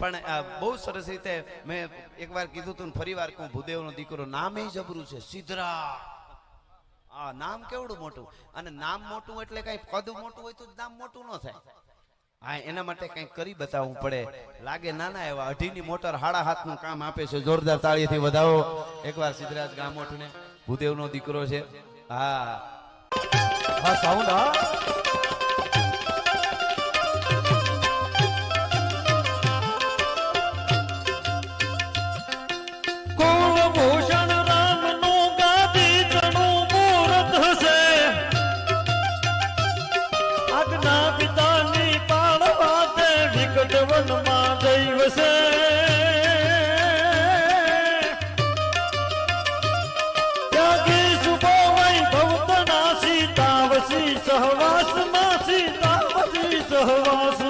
પણ બહુ સરસ રીતે મેં એકવાર કીધું તું ફરી વાર કહું, ભૂદેવનો દીકરો નામે જબરું છે, સિદ્ધરા. આ નામ કેવડું મોટું? અને નામ મોટું એટલે કઈ કદું મોટું હોય તો નામ મોટું ન થાય. હા, એના માટે કંઈક કરી બતાવવું પડે. લાગે નાના એવા અઢીની મોટર હાડા હાથનું કામ આપે છે, જોરદાર તાળીથી વધાવો. એકવાર સિદ્ધરાજ ગામોઠને ભૂદેવનો દીકરો છે. હા. હા, સાઉન્ડ, હા. નાગના પિતાની પાળવા તે વિકટ વનમાં જઈ વસે ત્યાગી સુભોમય ભવતના સહવાસ